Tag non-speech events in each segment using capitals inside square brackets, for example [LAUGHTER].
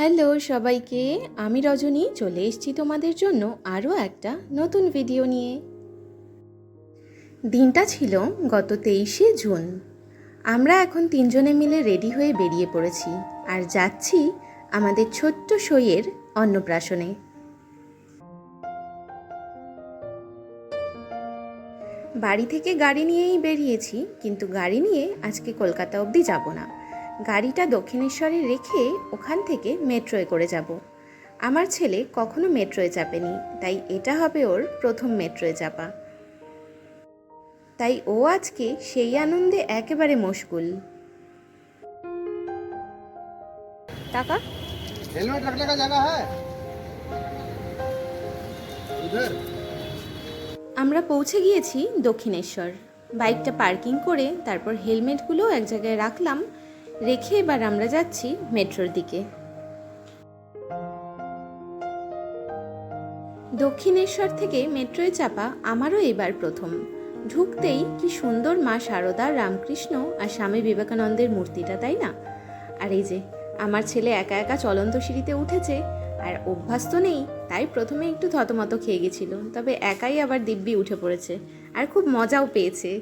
Hello সবাইকে, আমি রজনী, চলে এসেছি তোমাদের জন্য আরও একটা নতুন ভিডিও নিয়ে। দিনটা ছিল গত তেইশে জুন। আমরা এখন তিনজনে মিলে রেডি হয়ে বেরিয়ে পড়েছি আর যাচ্ছি আমাদের ছোট্ট সইয়ের অন্নপ্রাশনে। বাড়ি থেকে গাড়ি নিয়েই বেরিয়েছি, কিন্তু গাড়ি নিয়ে আজকে কলকাতা অবধি যাব না। গাড়িটা দক্ষিণেশ্বরে রেখে ওখান থেকে মেট্রোয় করে যাব। আমার ছেলে কখনো মেট্রোয় চাপেনি তাই এটা হবে ওর প্রথম মেট্রোয় চাপা তাই ও আজকে সেই আনন্দে একেবারে মশগুল। টাকা? হেলমেট রাখলে কা জায়গা আমরা পৌঁছে গিয়েছি দক্ষিণেশ্বর। বাইকটা পার্কিং করে তারপর হেলমেটগুলো এক জায়গায় রাখলাম রেখে এবার আমরা যাচ্ছি মেট্রোর দিকে। দক্ষিণেশ্বর থেকে মেট্রোয় চাপা আমারও এবার প্রথম। ঢুকতেই কি সুন্দর মা শারদা রামকৃষ্ণ আর স্বামী বিবেকানন্দের মূর্তিটা, তাই না? আর এই যে, আমার ছেলে একা একা চলন্ত সিঁড়িতে উঠেছে, আর অভ্যাস তো নেই, তাই প্রথমে একটু থতমত খেয়ে গেছিল, তবে একাই আবার দিব্যি উঠে পড়েছে, আর খুব মজাও পেয়েছে।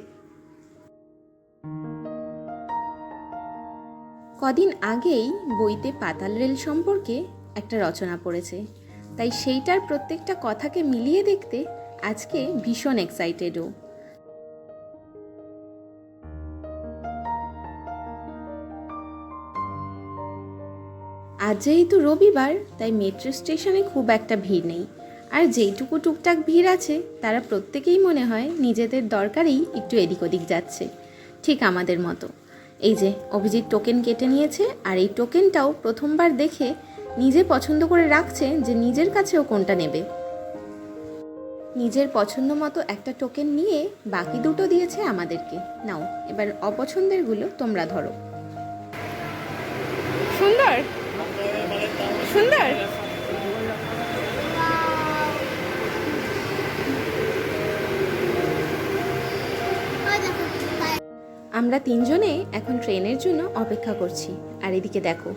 কদিন আগেই বইতে পাতাল রেল সম্পর্কে একটা রচনা পড়েছে। তাই সেইটার প্রত্যেকটা কথাকে মিলিয়ে দেখতে আজকে ভীষণ এক্সাইটেডও আজ যেহেতু রবিবার, তাই মেট্রো স্টেশনে খুব একটা ভিড় নেই। আর যেইটুকু টুকটাক ভিড় আছে, তারা প্রত্যেকেই মনে হয় নিজেদের দরকারেই একটু এদিক ওদিক যাচ্ছে। ঠিক আমাদের মতো। এই যে, অভিজিৎ টোকেন কেটে নিয়েছে আর এই টোকেনটাও প্রথমবার দেখে নিজে পছন্দ করে রাখছে যে নিজের কাছেও কোনটা নেবে। নিজের পছন্দ মতো একটা টোকেন নিয়ে বাকি দুটো দিয়েছে আমাদেরকে। নাও, এবার অপছন্দেরগুলো তোমরা ধরো। সুন্দর? সুন্দর? আমরা তিনজনে এখন ট্রেনের জন্য অপেক্ষা করছি। আর এদিকে দেখো,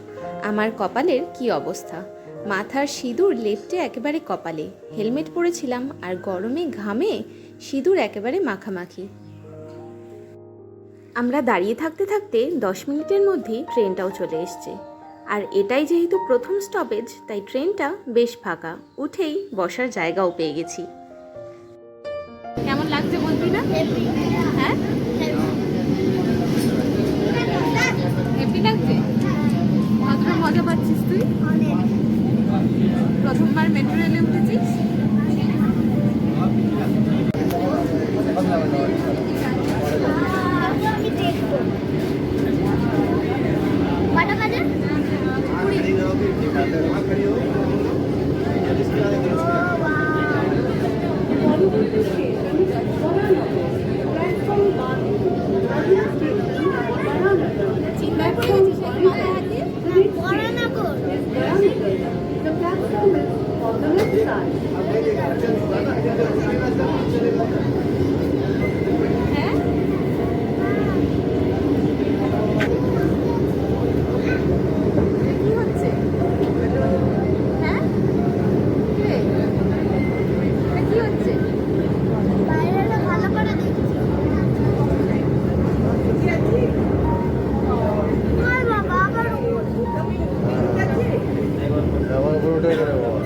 আমার কপালের কি অবস্থা। মাথার সিঁদুর লেপটে একেবারে কপালে। হেলমেট পরেছিলাম আর গরমে ঘামে সিঁদুর একেবারে মাখামাখি। আমরা দাঁড়িয়ে থাকতে থাকতে দশ মিনিটের মধ্যেই ট্রেনটাও চলে এসছে। আর এটাই যেহেতু প্রথম স্টপেজ তাই ট্রেনটা বেশ ফাঁকা। উঠেই বসার জায়গাও পেয়ে গেছি। কেমন লাগছে বলবি প্রথমবার মেট্রো রেলে উঠেছিস কটা বাজে চিন্তায় পড়ে গেছিস নাকি মাথায় হাত দিয়ে? বরানগর হ্যাঁ কি হচ্ছে হ্যাঁ কি রে? এটা কি হচ্ছে বাইরেটা ভালো করে দেখছি আর বাবা আবার উপর। আমার উপর উঠে গেলে বাবা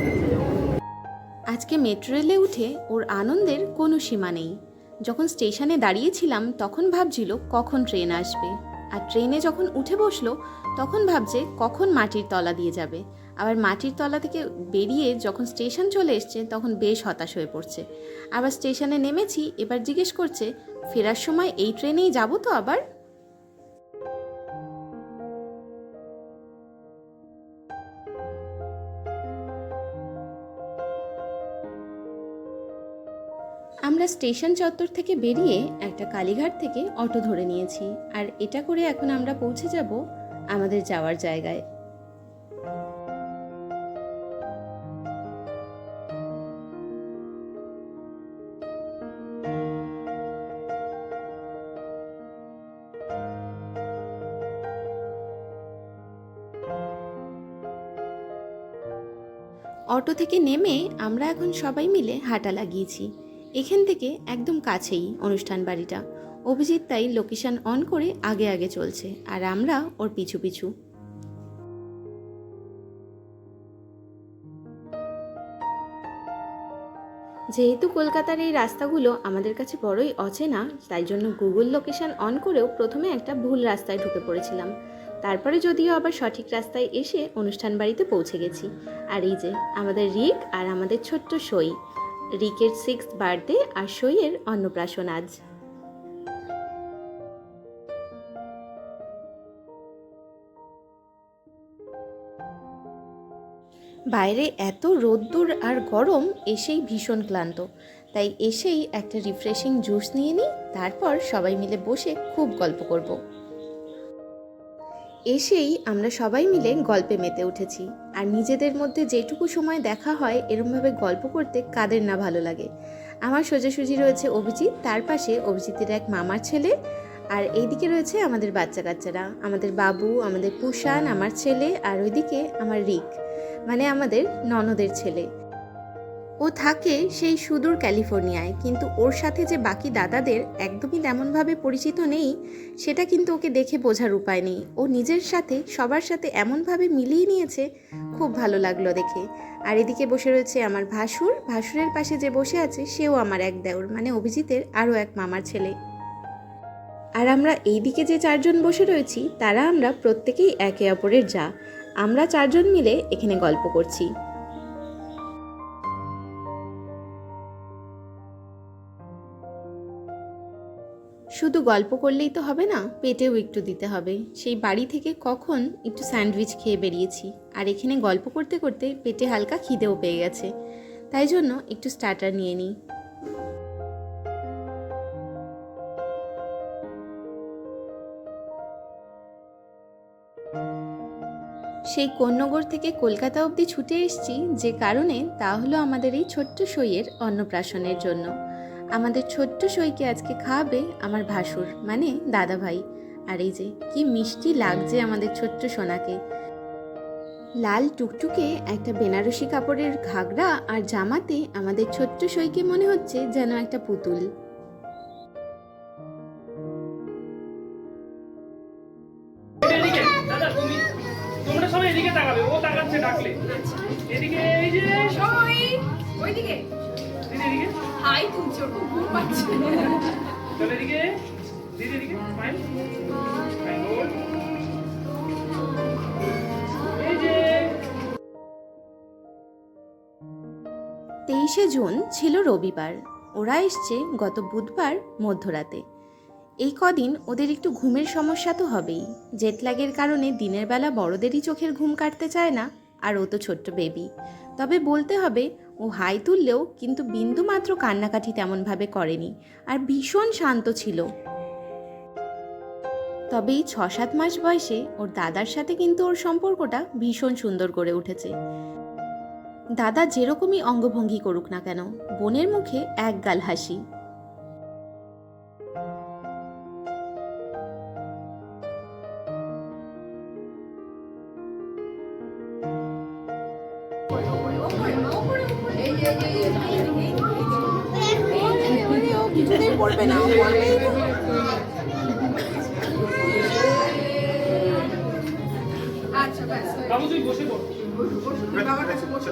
আজকে মেট্রো রেলে উঠে ওর আনন্দের কোনো সীমা নেই। যখন স্টেশনে দাঁড়িয়েছিলাম, তখন ভাবছিল কখন ট্রেন আসবে। আর ট্রেনে যখন উঠে বসল, তখন ভাবছে কখন মাটির তলা দিয়ে যাবে। আবার মাটির তলা থেকে বেরিয়ে যখন স্টেশন চলে এসছে, তখন বেশ হতাশ হয়ে পড়ছে। আবার স্টেশনে নেমেছি, এবার জিজ্ঞেস করছে, ফেরার সময় এই ট্রেনেই যাব তো আবার? আমরা স্টেশন চত্বর থেকে বেরিয়ে একটা কালীঘাট থেকে অটো ধরে নিয়েছি। আর এটা করে এখন আমরা পৌঁছে যাব আমাদের যাওয়ার জায়গায়। অটো থেকে নেমে আমরা এখন সবাই মিলে হাঁটা লাগিয়েছি। এখান থেকে একদম কাছেই অনুষ্ঠান বাড়িটা। অভিজিৎ তাই লোকেশন অন করে আগে আগে চলছে, আর আমরা ওর পিছু পিছু। যেহেতু কলকাতার এই রাস্তাগুলো আমাদের কাছে বড়ই অচেনা, তাই জন্য গুগল লোকেশন অন করেও প্রথমে একটা ভুল রাস্তায় ঢুকে পড়েছিলাম। তারপরে যদিও আবার সঠিক রাস্তায় এসে অনুষ্ঠান বাড়িতে পৌঁছে গেছি। আর এই যে, আমাদের রিক আর আমাদের ছোট্ট সই। রিকের সিক্স বার্থডে আর সইয়ের অন্নপ্রাশন আজ। বাইরে এত রোদ্দুর আর গরম, এসেই ভীষণ ক্লান্ত। তাই এসেই একটা রিফ্রেশিং জুস নিয়ে নিই, তারপর সবাই মিলে বসে খুব গল্প করব। এসেই আমরা সবাই মিলে গল্পে মেতে উঠেছি। আর নিজেদের মধ্যে যেটুকু সময় দেখা হয়, এরমভাবে গল্প করতে কাদের না ভালো লাগে? আমার সোজাসুজি রয়েছে অভিজিৎ, তার পাশে অভিজিতের এক মামার ছেলে। আর এইদিকে রয়েছে আমাদের বাচ্চা কাচ্চারা আমাদের বাবু, আমাদের পুষান আমার ছেলে, আর ওইদিকে আমার রিক মানে আমাদের ননদের ছেলে। ও থাকে সেই সুদূর ক্যালিফোর্নিয়ায়, কিন্তু ওর সাথে যে বাকি দাদাদের একদমই তেমনভাবে পরিচিত নেই, সেটা কিন্তু ওকে দেখে বোঝার উপায় নেই। ও নিজের সাথে, সবার সাথে এমনভাবে মিলিয়ে নিয়েছে, খুব ভালো লাগল দেখে। আর এদিকে বসে রয়েছে আমার ভাসুর। ভাসুরের পাশে যে বসে আছে, সেও আমার এক দেওর মানে অভিজিতের আরও এক মামার ছেলে। আর আমরা এইদিকে যে চারজন বসে রয়েছি, তারা আমরা প্রত্যেকেই একে অপরের যা। আমরা চারজন মিলে এখানে গল্প করছি। শুধু গল্প করলেই তো হবে না, পেটেও একটু দিতে হবে। সেই বাড়ি থেকে কখন একটু স্যান্ডউইচ খেয়ে বেরিয়েছি। আর এখানে গল্প করতে করতে পেটে হালকা খিদেও পেয়ে গেছে। তাই জন্য একটু স্টার্টার নিয়ে নিই। সেই কন্যগর থেকে কলকাতা অবধি ছুটে এসেছি যে কারণে তা হলো আমাদের এই ছোট্ট সইয়ের অন্নপ্রাশনের জন্য। আমাদের ছোট্ট সইকে আজকে খাওয়াবে আমার ভাসুর মানে দাদা ভাই। আর এই যে, কি মিষ্টি লাগছে আমাদের ছোট্ট সোনাকে। লাল টুকটুকে একটা বেনারসি কাপড়ের ঘাগরা আর জামাতে আমাদের ছোট্ট সইকে মনে হচ্ছে যেন একটা পুতুল। এদিকে সবাই তাকাবে, ও তাকাচ্ছে ডাকলে। এদিকে এই যে সই ওইদিকে। এদিকে হাই তুলছে ওর খুব ঘুম পাচ্ছে। চলো এদিকে দিদি এদিকে স্মাইল স্মাইল গুড এই যে। তেইশে জুন ছিল রবিবার। ওরা এসছে গত বুধবার মধ্যরাতে। এই কদিন ওদের একটু ঘুমের সমস্যা তো হবেই। জেটল্যাগের কারণে দিনের বেলা বড়দেরই চোখের ঘুম কাটতে চায় না আর ও তো ছোট্ট বেবি তবে বলতে হবে ও হাই তুললেও কিন্তু বিন্দু মাত্র তেমনভাবে করেনি আর ভীষণ শান্ত ছিল। তবে এই ছ সাত মাস বয়সে ওর দাদার সাথে কিন্তু ওর সম্পর্কটা ভীষণ সুন্দর করে উঠেছে। দাদা যেরকমই অঙ্গভঙ্গি করুক না কেন, বোনের মুখে এক গাল হাসি। কিছুতেই পড়বে না আচ্ছা ব্যাস বাবু তুই বসে পড়। বাবার কাছে বসো।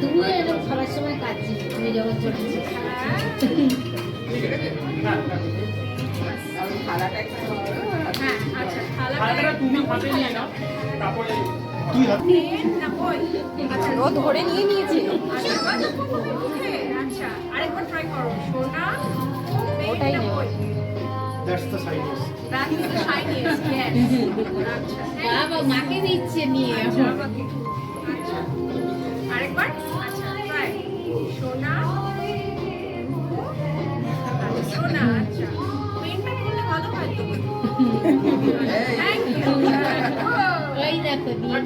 তুমিও এরকম সবার সময় কাঁদছিস তুমি যখন চলেছিস তুমি হাতে নিয়ে নাও। তারপরে না কই আচ্ছা ও ধরে নিয়ে নিয়েছে। আচ্ছা ওকে আরেকবার ট্রাই করো সোনা ওটাই That's the shiniest. That is the shiniest, yes. বাবা মাকে দিচ্ছে নিয়ে আচ্ছা, আচ্ছা। আরেকবার? আচ্ছা ট্রাই সোনা। আচ্ছা, সোনা আচ্ছা। পেনটা করলে ভালো হয় তো? [LAUGHS] থ্যাংক ইউ ওই দেখো দিয়ে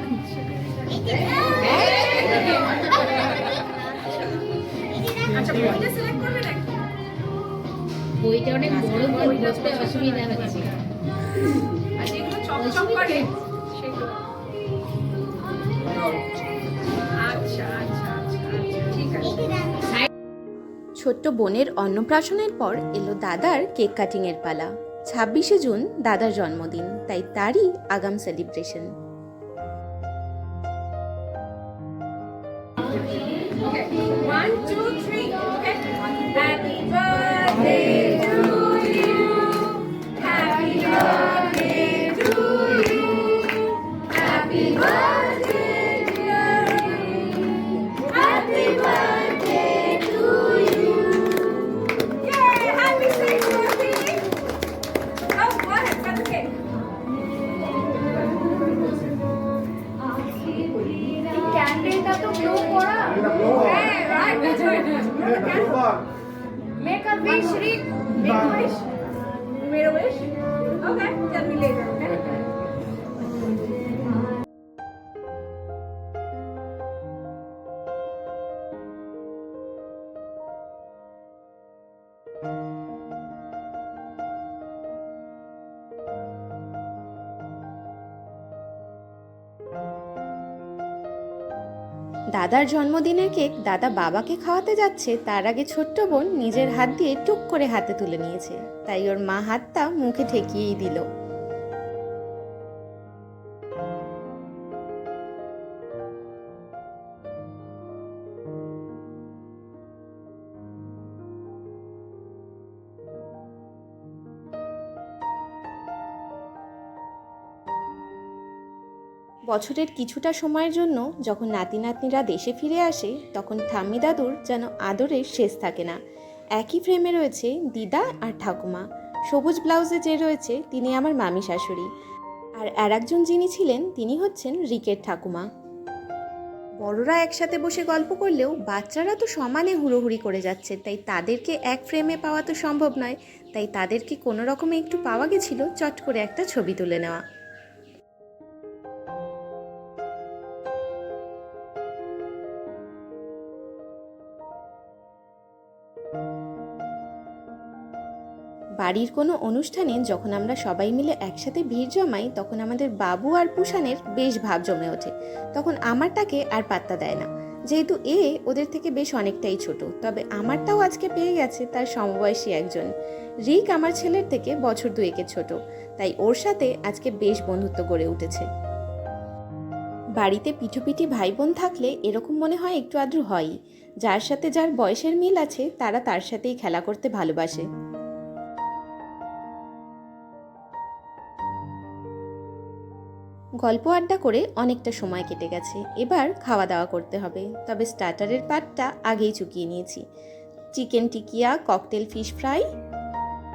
[LAUGHS] বইটা সিলেক্ট করবে নাকি বইটা অনেক বড় বই বুঝতে অসুবিধা হচ্ছে। আর যেগুলো চকচক করে সেগুলো। আচ্ছা আচ্ছা আচ্ছা আচ্ছা ঠিক আছে। ছোট্ট বোনের অন্নপ্রাশনের পর এলো দাদার কেক কাটিংয়ের পালা। ছাব্বিশে জুন দাদার জন্মদিন তাই তারই আগাম celebration. Okay, one, two, three. Okay. Happy birthday Right? Make a wish, Rick. Make a wish. You made a wish? Okay, tell me later, okay? দাদার জন্মদিনের কেক দাদা বাবাকে খাওয়াতে যাচ্ছে, তার আগে ছোট্ট বোন নিজের হাত দিয়ে টুক করে হাতে তুলে নিয়েছে। তাই ওর মা হাতটা মুখে ঠেকিয়েই দিল। বছরের কিছুটা সময়ের জন্য যখন নাতি নাতনিরা দেশে ফিরে আসে, তখন ঠাম্মি দাদুর যেন আদরের শেষ থাকে না। একই ফ্রেমে রয়েছে দিদা আর ঠাকুমা। সবুজ ব্লাউজে যে রয়েছে, তিনি আমার মামি শাশুড়ি। আর আর একজন যিনি ছিলেন, তিনি হচ্ছেন রিকের ঠাকুমা। বড়রা একসাথে বসে গল্প করলেও বাচ্চারা তো সমানে হুড়োহুড়ি করে যাচ্ছে, তাই তাদেরকে এক ফ্রেমে পাওয়া তো সম্ভব নয়। তাই তাদেরকে কোনো রকমে একটু পাওয়া গেছিল চট করে একটা ছবি তুলে নেওয়া। বাড়ির কোনো অনুষ্ঠানে যখন আমরা সবাই মিলে একসাথে ভিড় জমাই, তখন আমাদের বাবু আর পুষানের বেশ ভাব জমে ওঠে। তখন আমারটাকে আর পাত্তা দেয় না। যেহেতু এ ওদের থেকে বেশ অনেকটাই ছোট, তবে আমারটাও আজকে পেয়ে গেছে তার সমবয়সী একজন। রিক আমার ছেলের থেকে বছর দুয়েকে ছোট, তাই ওর সাথে আজকে বেশ বন্ধুত্ব গড়ে উঠেছে। বাড়িতে পিঠুপিঠি ভাই বোন থাকলে এরকম মনে হয় একটু আদ্র হয়ই। যার সাথে যার বয়সের মিল আছে, তারা তার সাথেই খেলা করতে ভালোবাসে। গল্প আড্ডা করে অনেকটা সময় কেটে গেছে। এবার খাওয়া দাওয়া করতে হবে। তবে স্টার্টারের পার্টটা আগেই চুকিয়ে নিয়েছি। Chicken tikia, cocktail fish fry,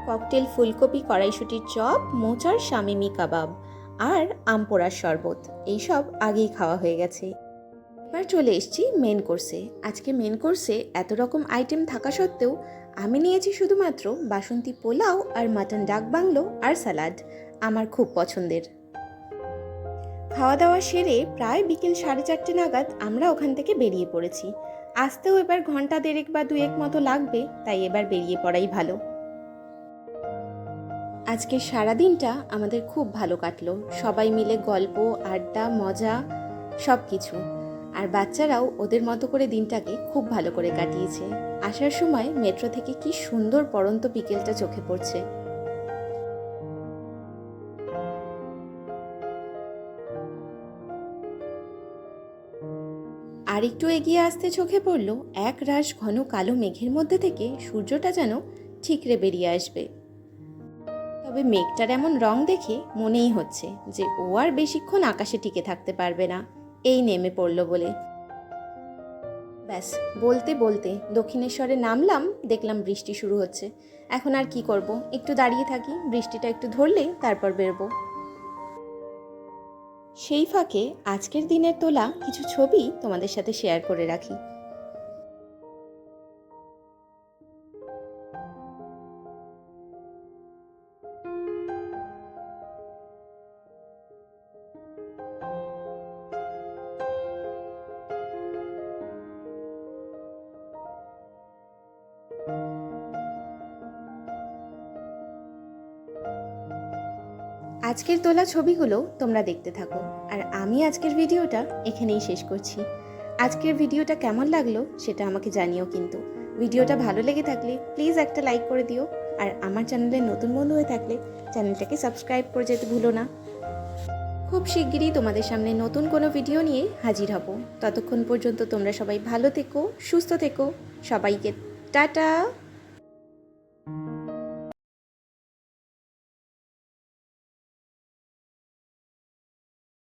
cocktail ফুলকপি কড়াইশুটির চপ, মোচার শামিমি কাবাব আর আমপোড়ার শরবত। এইসব আগেই খাওয়া হয়ে গেছে। এবার চলে এসেছি মেন কোর্সে আজকে মেন কোর্সে এত রকম আইটেম থাকা সত্ত্বেও আমি নিয়েছি শুধুমাত্র বাসন্তী পোলাও আর মাটন ডাক বাংলো আর স্যালাড আমার খুব পছন্দের। খাওয়া দাওয়া সেরে প্রায় বিকেল সাড়ে চারটে নাগাদ আমরা ওখান থেকে বেরিয়ে পড়েছি। আসতেও এবার ঘণ্টা দেড়েক বা দুয়েক মতো লাগবে, তাই এবার বেরিয়ে পড়াই ভালো। আজকের সারা দিনটা আমাদের খুব ভালো কাটলো। সবাই মিলে গল্প, আড্ডা, মজা সব কিছু আর বাচ্চারাও ওদের মতো করে দিনটাকে খুব ভালো করে কাটিয়েছে। আসার সময় মেট্রো থেকে কি সুন্দর পড়ন্ত বিকেলটা চোখে পড়ছে। আর একটু এগিয়ে আসতে চোখে পড়ল এক রাশ ঘন কালো মেঘের মধ্যে থেকে সূর্যটা যেন ঠিকরে বেরিয়ে আসবে। তবে মেঘটার এমন রং দেখে মনেই হচ্ছে যে ও আর বেশিক্ষণ আকাশে টিকে থাকতে পারবে না। এই নেমে পড়ল বলে। ব্যাস, বলতে বলতে দক্ষিণেশ্বরে নামলাম, দেখলাম বৃষ্টি শুরু হচ্ছে। এখন আর কি করব? একটু দাঁড়িয়ে থাকি, বৃষ্টিটা একটু ধরলে তারপর বেরবো। সেই ফাঁকে আজকের দিনের তোলা কিছু ছবি তোমাদের সাথে শেয়ার করে রাখি। আজকের তোলা ছবিগুলো তোমরা দেখতে থাকো। আর আমি আজকের ভিডিওটা এখানেই শেষ করছি। আজকের ভিডিওটা কেমন লাগল সেটা আমাকে জানিও কিন্তু। ভিডিওটা ভালো লেগে থাকলে প্লিজ একটা লাইক করে দিও। আর আমার চ্যানেলে নতুন বন্ধু হয়ে থাকলে চ্যানেলটাকে সাবস্ক্রাইব করে যেতে ভুলো না। খুব শিগগিরই তোমাদের সামনে নতুন কোনো ভিডিও নিয়ে হাজির হব। ততক্ষণ পর্যন্ত তোমরা সবাই ভালো থেকো, সুস্থ থেকো। সবাইকে টাটা!